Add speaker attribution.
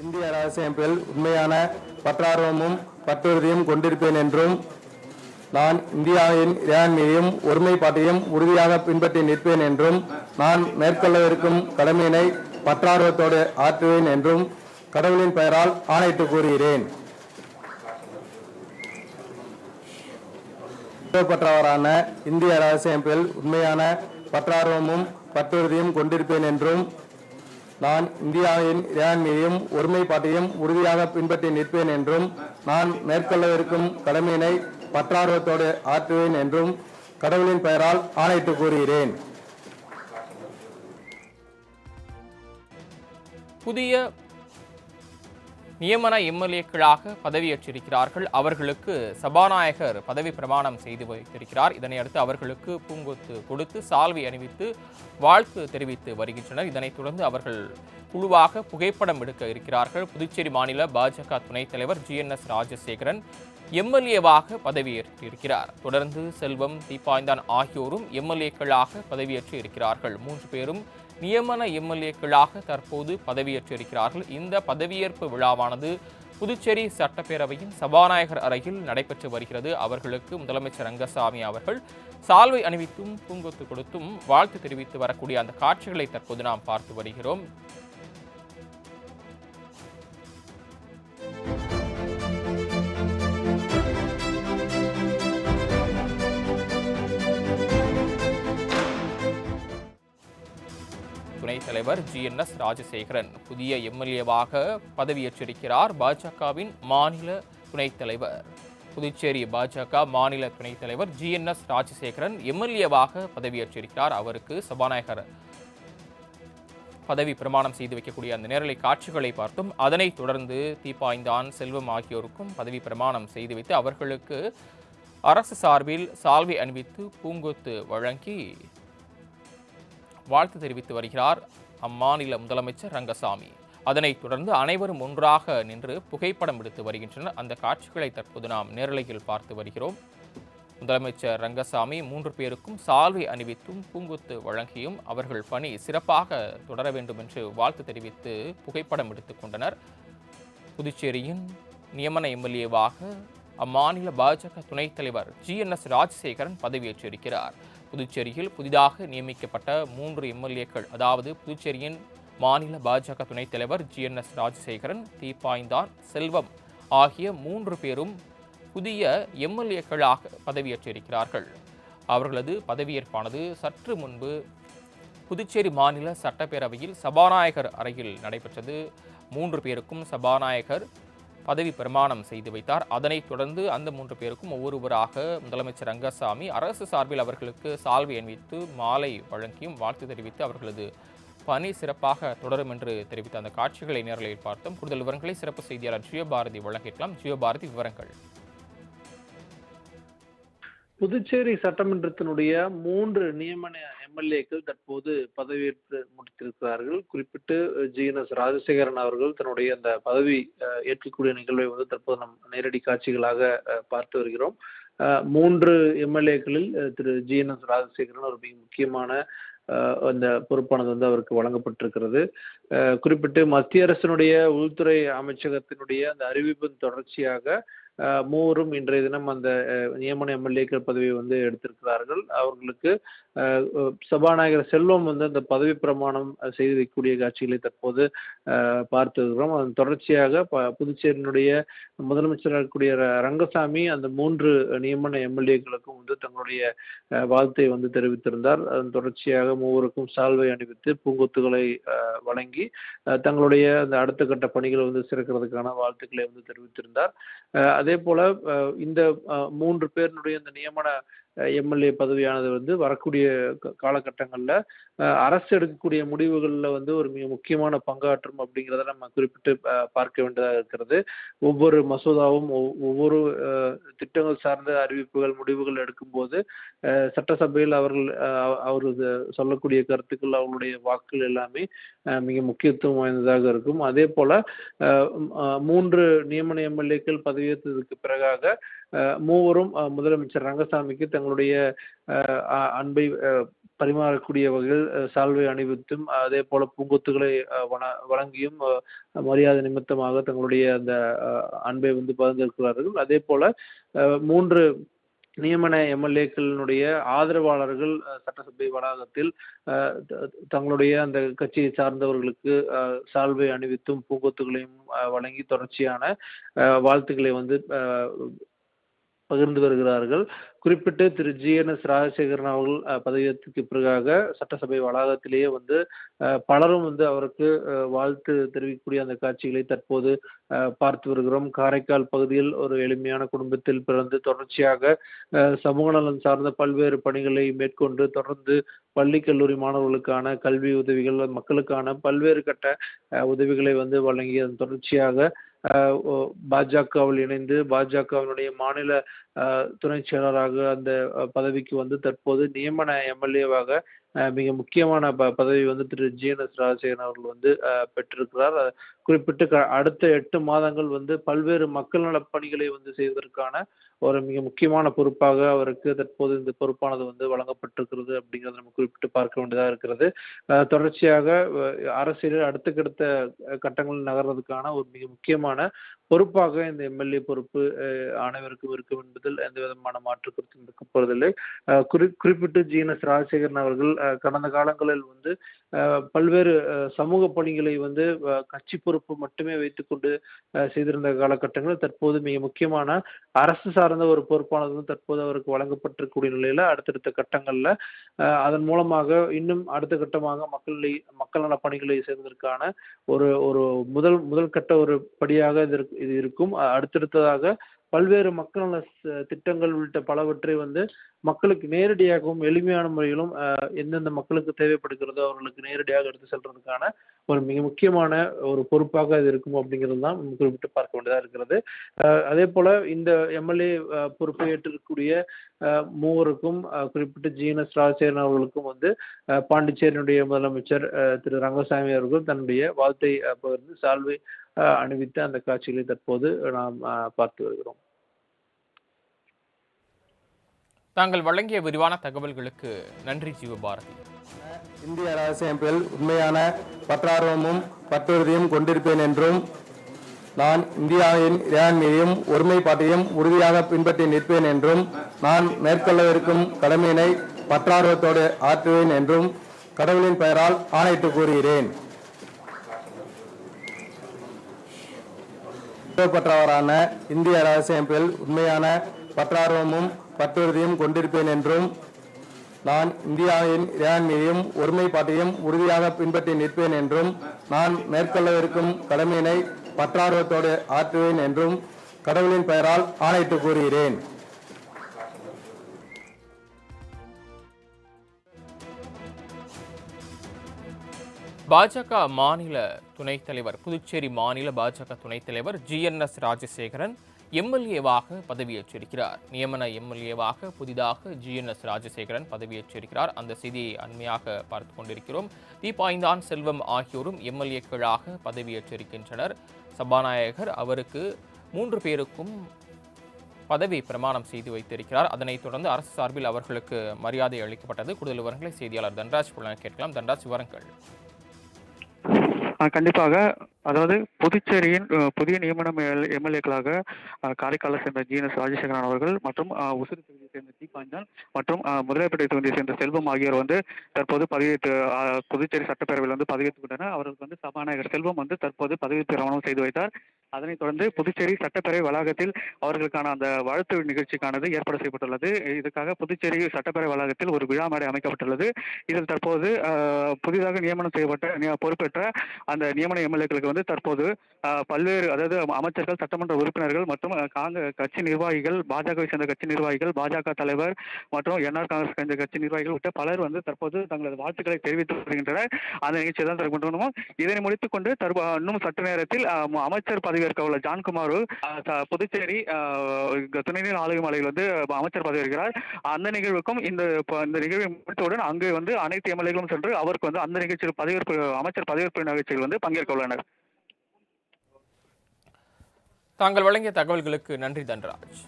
Speaker 1: இந்திய அரசியமைப்பில் உண்மையான பற்றார்வமும் பற்றுறுதியும் கொண்டிருப்பேன் என்றும் நான் இந்தியாவின் இறையாண்மையையும் ஒருமைப்பாட்டையும் உறுதியாக பின்பற்றி நிற்பேன் என்றும் நான் மேற்கொள்ளவிருக்கும் கடமையினை பற்றார்வத்தோடு ஆற்றுவேன் என்றும் கடவுளின் பெயரால் ஆணையிட்டு கூறுகிறேன். பெற்றவரான இந்திய அரசியமைப்பில் உண்மையான பற்றார்வமும் பற்றுறுதியும் கொண்டிருப்பேன் என்றும் நான் இந்தியாவின் இறையாண்மையையும் ஒருமைப்பாட்டையும் உறுதியாக பின்பற்றி நிற்பேன் என்றும் நான் மேற்கொள்ளவிருக்கும் கடமையினை பற்றார்வத்தோடு ஆற்றுவேன் என்றும் கடவுளின் பெயரால் ஆணையிட்டு கூறுகிறேன்.
Speaker 2: புதிய நியமன எம்எல்ஏக்களாக பதவியேற்றிருக்கிறார்கள். அவர்களுக்கு சபாநாயகர் பதவி பிரமாணம் செய்து வைத்திருக்கிறார். இதனை அடுத்து அவர்களுக்கு பூங்கொத்து கொடுத்து சால்வை அணிவித்து வாழ்த்து தெரிவித்து வருகின்றனர். இதனைத் தொடர்ந்து அவர்கள் குழுவாக புகைப்படம் எடுக்க இருக்கிறார்கள். புதுச்சேரி மாநில பாஜக துணைத் தலைவர் ஜிஎன்எஸ் ராஜசேகரன் எம்எல்ஏவாக பதவியேற்றிருக்கிறார். தொடர்ந்து செல்வம் தீபாய்ந்தான் ஆகியோரும் எம்எல்ஏக்களாக பதவியேற்று இருக்கிறார்கள் மூன்று பேரும் நியமன எம்எல்ஏக்களாக தற்போது பதவியேற்றிருக்கிறார்கள். இந்த பதவியேற்பு விழாவானது புதுச்சேரி சட்டப்பேரவையின் சபாநாயகர் அறையில் நடைபெற்று வருகிறது. அவர்களுக்கு முதலமைச்சர் ரங்கசாமி அவர்கள் சால்வை அணிவித்தும் பூங்கொத்து கொடுத்தும் வாழ்த்து தெரிவித்து வரக்கூடிய அந்த காட்சிகளை தற்போது நாம் பார்த்து வருகிறோம். தலைவர் ஜி என் எஸ் ராஜசேகரன். புதிய எம்எல்ஏவாக பதவியேற்றிருக்கிறார் பாஜகவின் மாநில துணைத் தலைவர். புதுச்சேரி பாஜக மாநில துணைத் தலைவர் ஜி என் எஸ் ராஜசேகரன் எம்எல்ஏவாக பதவியேற்றிருக்கிறார். அவருக்கு சபாநாயகர் பதவி பிரமாணம் செய்து வைக்கக்கூடிய அந்த நேரலை காட்சிகளை பார்த்தும் அதனைத் தொடர்ந்து தீபாய்ந்தான் செல்வம் ஆகியோருக்கும் பதவி பிரமாணம் செய்து வைத்து அவர்களுக்கு அரசு சார்பில் சால்வை அணிவித்து பூங்கொத்து வழங்கி வாழ்த்து தெரிவித்து வருகிறார் அம்மாநில முதலமைச்சர் ரங்கசாமி. அதனைத் தொடர்ந்து அனைவரும் ஒன்றாக நின்று புகைப்படம் எடுத்து வருகின்றனர். அந்த காட்சிகளை தற்போது நாம் நேரலையில் பார்த்து வருகிறோம். முதலமைச்சர் ரங்கசாமி மூன்று பேருக்கும் சால்வை அணிவித்தும் பூங்குத்து வழங்கியும் அவர்கள் பணி சிறப்பாக தொடர வேண்டும் என்று வாழ்த்து தெரிவித்து புகைப்படம் எடுத்துக் கொண்டனர். புதுச்சேரியின் நியமன எம்எல்ஏவாக அம்மாநில பாஜக துணைத் தலைவர் ஜிஎன்எஸ் ராஜசேகரன் பதவியேற்றிருக்கிறார். புதுச்சேரியில் புதிதாக நியமிக்கப்பட்ட மூன்று எம்எல்ஏக்கள் அதாவது புதுச்சேரியின் மாநில பாஜக துணைத் தலைவர் ஜிஎன்எஸ் ராஜசேகரன் தீப்பாய்ந்தான் செல்வம் ஆகிய மூன்று பேரும் புதிய எம்எல்ஏக்களாக பதவியேற்றிருக்கிறார்கள். அவர்களது பதவியேற்பானது சற்று முன்பு புதுச்சேரி மாநில சட்டப்பேரவையில் சபாநாயகர் அறையில் நடைபெற்றது. மூன்று பேருக்கும் சபாநாயகர் பதவி பிரமாணம் செய்து வைத்தார். அதனைத் தொடர்ந்து அந்த மூன்று பேருக்கும் ஒவ்வொருவராக முதலமைச்சர் ரங்கசாமி அரசு சார்பில் அவர்களுக்கு சால்வை அணிவித்து மாலை வழங்கியும் வாழ்த்து தெரிவித்து அவர்களது பணி சிறப்பாக தொடரும் என்று தெரிவித்த அந்த காட்சிகளை நேரலையில் பார்த்தோம். கூடுதல் விவரங்களை சிறப்பு செய்தியாளர் ஜியோபாரதி வழங்கிக்கலாம் ஜியோபாரதி விவரங்கள்.
Speaker 3: புதுச்சேரி சட்டமன்றத்தினுடைய மூன்று நியமன எம்எல்ஏக்கள் தற்போது பதவியேற்று முடித்திருக்கிறார்கள். குறிப்பிட்டு ஜிஎன்எஸ் ராஜசேகரன் அவர்கள் தன்னுடைய அந்த பதவி ஏற்கக்கூடிய நிகழ்வை வந்து தற்போது நம் நேரடி காட்சிகளாக பார்த்து வருகிறோம். மூன்று எம்எல்ஏக்களில் திரு. ஜிஎன்எஸ் ராஜசேகரன் ஒரு மிக முக்கியமான அந்த பொறுப்பானது வந்து அவருக்கு வழங்கப்பட்டிருக்கிறது. குறிப்பிட்டு மத்திய அரசினுடைய உள்துறை அமைச்சகத்தினுடைய அந்த அறிவிப்பின் தொடர்ச்சியாக மூவரும் இன்றைய தினம் அந்த நியமன எம்எல்ஏக்கள் பதவியை வந்து எடுத்திருக்கிறார்கள். அவர்களுக்கு சபாநாயகர் செல்வம் வந்து அந்த பதவி பிரமாணம் செய்து வைக்கக்கூடிய காட்சிகளை தற்போது அஹ், பார்த்து அதன் தொடர்ச்சியாக ப- புதுச்சேரியினுடைய முதலமைச்சராக இருக்கக்கூடிய ரங்கசாமி அந்த மூன்று நியமன எம்எல்ஏக்களுக்கும் வந்து தங்களுடைய வாழ்த்தை வந்து தெரிவித்திருந்தார். அதன் தொடர்ச்சியாக மூவருக்கும் சால்வை அணிவித்து பூங்கொத்துகளை வழங்கி தங்களுடைய அந்த அடுத்த கட்ட பணிகளை வந்து சிறக்கிறதுக்கான வாழ்த்துக்களை வந்து தெரிவித்திருந்தார். அதே போல இந்த மூன்று பேரினுடைய இந்த நியமன எம்எல்ஏ பதவியானது வந்து வரக்கூடிய க- காலகட்டங்கள்ல அரசு எடுக்கக்கூடிய முடிவுகளில் வந்து ஒரு மிக முக்கியமான பங்காற்றும் அப்படிங்கிறத நம்ம குறிப்பிட்டு பார்க்க வேண்டியதாக இருக்கிறது. ஒவ்வொரு மசோதாவும் ஒவ்வொரு திட்டங்கள் சார்ந்த அறிவிப்புகள் முடிவுகள் எடுக்கும்போது சட்டசபையில் அவர்கள் அவரது சொல்லக்கூடிய கருத்துக்கள் அவர்களுடைய வாக்குகள் எல்லாமே மிக முக்கியத்துவம் வாய்ந்ததாக இருக்கும். அதே போல மூன்று நியமன எம்எல்ஏக்கள் பதவியேற்றதுக்கு பிறகாக மூவரும் முதலமைச்சர் ரங்கசாமிக்கு தங்களுடைய அன்பை பரிமாறக்கூடிய வகையில் சால்வை அணிவித்தும் அதே போல பூங்கொத்துகளை வண வழங்கியும் மரியாதை நிமித்தமாக தங்களுடைய அந்த அன்பை வந்து பகிர்ந்திருக்கிறார்கள். அதே போல மூன்று நியமன எம்எல்ஏக்களினுடைய ஆதரவாளர்கள் சட்டசபை வளாகத்தில் தங்களுடைய அந்த கட்சியை சார்ந்தவர்களுக்கு சால்வை அணிவித்தும் பூங்கொத்துகளையும் வழங்கி தொடர்ச்சியான வாழ்த்துக்களை வந்து பகிர்ந்து வருகிறார்கள். குறிப்பிட்டு திரு ஜி என் எஸ் ராஜசேகரன் அவர்கள் பதவியேற்றுக்கு பிறகாக சட்டசபை வளாகத்திலேயே வந்து அஹ், பலரும் வந்து அவருக்கு அஹ், வாழ்த்து தெரிவிக்கக்கூடிய அந்த காட்சிகளை தற்போது அஹ், பார்த்து வருகிறோம். காரைக்கால் பகுதியில் ஒரு எளிமையான குடும்பத்தில் பிறந்து தொடர்ச்சியாக அஹ், சமூக நலன் சார்ந்த பல்வேறு பணிகளை மேற்கொண்டு தொடர்ந்து பள்ளி கல்லூரி மாணவர்களுக்கான கல்வி உதவிகள் மக்களுக்கான பல்வேறு கட்ட அஹ், உதவிகளை வந்து வழங்கி அதன் தொடர்ச்சியாக அஹ், பாஜகவில் இணைந்து பாஜகவினுடைய மாநில துணைச் துணை செயலராக அந்த பதவிக்கு வந்து தற்போது நியமன எம்எல்ஏவாக மிக முக்கியமான ப பதவி வந்து திரு. ஜி. என். எஸ். ராஜசேகரன் அவர்கள் வந்து பெற்றிருக்கிறார். குறிப்பிட்டு க- அடுத்த எட்டு மாதங்கள் வந்து பல்வேறு மக்கள் நலப் பணிகளை வந்து செய்வதற்கான ஒரு மிக முக்கியமான பொறுப்பாக அவருக்கு தற்போது இந்த பொறுப்பானது வந்து வழங்கப்பட்டிருக்கிறது அப்படிங்கிறத நம்ம குறிப்பிட்டு பார்க்க வேண்டியதாக இருக்கிறது. தொடர்ச்சியாக அரசியலில் அடுத்தக்கடுத்த கட்டங்கள் கட்டங்களில் நகர்றதுக்கான ஒரு மிக முக்கியமான பொறுப்பாக இந்த எம்எல்ஏ பொறுப்பு அனைவருக்கும் இருக்கும் என்பதில் எந்த விதமான மாற்று கருத்தும் இருக்க போவதில்லை குறி குறிப்பிட்டு ஜி. என். எஸ். ராஜசேகரன் அவர்கள் கடந்த காலங்களில் வந்து பல்வேறு சமூக பணிகளை வந்து கட்சி பொறுப்பு மட்டுமே வைத்துக்கொண்டு செய்திருந்த காலகட்டங்கள் தற்போது மிக முக்கியமான அரசு சார்ந்த ஒரு பொறுப்பானது தற்போது அவருக்கு வழங்கப்பட்டிருக்கக்கூடிய நிலையில அடுத்தடுத்த கட்டங்கள்ல அஹ், அதன் மூலமாக இன்னும் அடுத்த கட்டமாக மக்களை மக்கள் நல பணிகளை செய்வதற்கான ஒரு ஒரு முதல் முதல் கட்ட ஒரு படியாக இது இது இருக்கும். அடுத்தடுத்ததாக பல்வேறு மக்கள் நல திட்டங்கள் உள்ளிட்ட பலவற்றை வந்து மக்களுக்கு நேரடியாகவும் எளிமையான முறையிலும் எந்தெந்த மக்களுக்கு தேவைப்படுகிறதோ அவர்களுக்கு நேரடியாக எடுத்து செல்றதுக்கான ஒரு மிக முக்கியமான ஒரு பொறுப்பாக அது இருக்கும் அப்படிங்கிறது தான் குறிப்பிட்டு பார்க்க வேண்டியதாக இருக்கிறது. அஹ், அதே போல இந்த எம்எல்ஏ பொறுப்பை ஏற்றிருக்கக்கூடிய அஹ், மூவருக்கும் அஹ், குறிப்பிட்டு ஜீனஸ் ராஜசேகரன் அவர்களுக்கும் வந்து பாண்டிச்சேரியினுடைய முதலமைச்சர் அஹ், திரு ரங்கசாமி அவர்கள் தன்னுடைய வாழ்த்தை பகிர்ந்து சால்வை அணிவித்த அந்த காட்சிகளை தற்போது நாம் பார்த்து வருகிறோம்.
Speaker 2: தாங்கள் வழங்கிய விரிவான தகவல்களுக்கு நன்றி ஜீவபாரதி
Speaker 1: இந்திய அரசியமைப்பில் உண்மையான பற்றார்வமும் பற்றுறுதியும் கொண்டிருப்பேன் என்றும் நான் இந்தியாவின் இறையாண்மையையும் ஒருமைப்பாட்டையும் உறுதியாக பின்பற்றி நிற்பேன் என்றும் நான் மேற்கொள்ளவிருக்கும் கடமையினை பற்றார்வத்தோடு ஆற்றுவேன் என்றும் கடவுளின் பெயரால் ஆணையிட்டு கூறுகிறேன். பற்றவரான இந்திய அரசியமைப்பில் உண்மையான பற்றார்வமும் பற்றுறுதியும் கொண்டிருப்பேன் என்றும் நான் இந்தியாவின் இறையாண்மையையும் ஒருமைப்பாட்டையும் உறுதியாக பின்பற்றி நிற்பேன் என்றும் நான் மேற்கொள்ளவிருக்கும் கடமையினை பற்றார்வத்தோடு ஆற்றுவேன் என்றும் கடவுளின் பெயரால் ஆணையிட்டு கூறுகிறேன்.
Speaker 2: பாஜக மாநில துணைத் தலைவர் புதுச்சேரி மாநில பாஜக துணைத் தலைவர் ஜிஎன்எஸ் ராஜசேகரன் எம்எல்ஏவாக பதவியேற்றிருக்கிறார். நியமன எம்எல்ஏவாக புதிதாக ஜிஎன்எஸ் ராஜசேகரன் பதவியேற்றிருக்கிறார். அந்த செய்தியை அண்மையாக பார்த்து கொண்டிருக்கிறோம். தீபாய்ந்தான் செல்வம் ஆகியோரும் எம்எல்ஏக்களாக பதவியேற்றிருக்கின்றனர். சபாநாயகர் அவருக்கு மூன்று பேருக்கும் பதவி பிரமாணம் செய்து வைத்திருக்கிறார். அதனைத் தொடர்ந்து அரசு சார்பில் அவர்களுக்கு மரியாதை அளிக்கப்பட்டது. கூடுதல் விவரங்களை செய்தியாளர் தன்ராஜ் புலன் கேட்கலாம். தன்ராஜ் விவரங்கள்.
Speaker 4: கண்டிப்பாக. அதாவது புதுச்சேரியின் புதிய நியமனம் எம்எல்ஏக்களாக காரைக்காலை சேர்ந்த ஜிஎன்எஸ் ராஜசேகரன் அவர்கள் மற்றும் அ, உசிறு தொகுதியை சேர்ந்த தீபாஞ்சான் மற்றும் முதலாப்பேட்டை தொகுதியை சேர்ந்த செல்வம் ஆகியோர் வந்து தற்போது பதவியேற்று புதுச்சேரி சட்டப்பேரவையில் வந்து பதவியேற்றுக் கொண்டனர். அவர்களுக்கு வந்து சபாநாயகர் செல்வம் வந்து தற்போது பதவி பிரமாணம் செய்து வைத்தார். அதனைத் தொடர்ந்து புதுச்சேரி சட்டப்பேரவை வளாகத்தில் அவர்களுக்கான அந்த வாழ்த்து நிகழ்ச்சிக்கானது ஏற்பாடு செய்யப்பட்டுள்ளது. இதுக்காக புதுச்சேரி சட்டப்பேரவை வளாகத்தில் ஒரு விழா மேடை அமைக்கப்பட்டுள்ளது. இதில் தற்போது புதிதாக நியமனம் செய்யப்பட்ட பொறுப்பேற்ற அந்த நியமன எம்எல்ஏக்களுக்கு வந்து தற்போது பல்வேறு அதாவது அமைச்சர்கள் சட்டமன்ற உறுப்பினர்கள் மற்றும் காங்கிரஸ் கட்சி நிர்வாகிகள் பாஜகவை சேர்ந்த கட்சி நிர்வாகிகள் பாஜக தலைவர் மற்றும் என்ஆர் காங்கிரஸ் சேர்ந்த கட்சி நிர்வாகிகள் உள்ளிட்ட பலர் வந்து தற்போது தங்களது வாழ்த்துக்களை தெரிவித்து வருகின்றனர். அந்த நிகழ்ச்சியை தான் தரப்பட்டோம் இதனை முடித்துக் கொண்டு தற்போ இன்னும் சற்று நேரத்தில் அமைச்சர் பதவி பதவி பதவியேற்க உள்ள ஜான்குமார் புதுச்சேரி துணைநிலை ஆளுகை மாலையில் வந்து அமைச்சர் பதவியேற்கிறார் அந்த நிகழ்வுக்கும் இந்த இந்த நிகழ்வை முடித்தவுடன் அங்கு வந்து அனைத்து எம்எல்ஏகளும் சென்று அவருக்கு வந்து அந்த நிகழ்ச்சியில் பதவியேற்பு அமைச்சர் பதவியேற்பு நிகழ்ச்சியில் வந்து பங்கேற்க உள்ளனர்.
Speaker 2: தாங்கள் வழங்கிய தகவல்களுக்கு நன்றி தன்ராஜ்.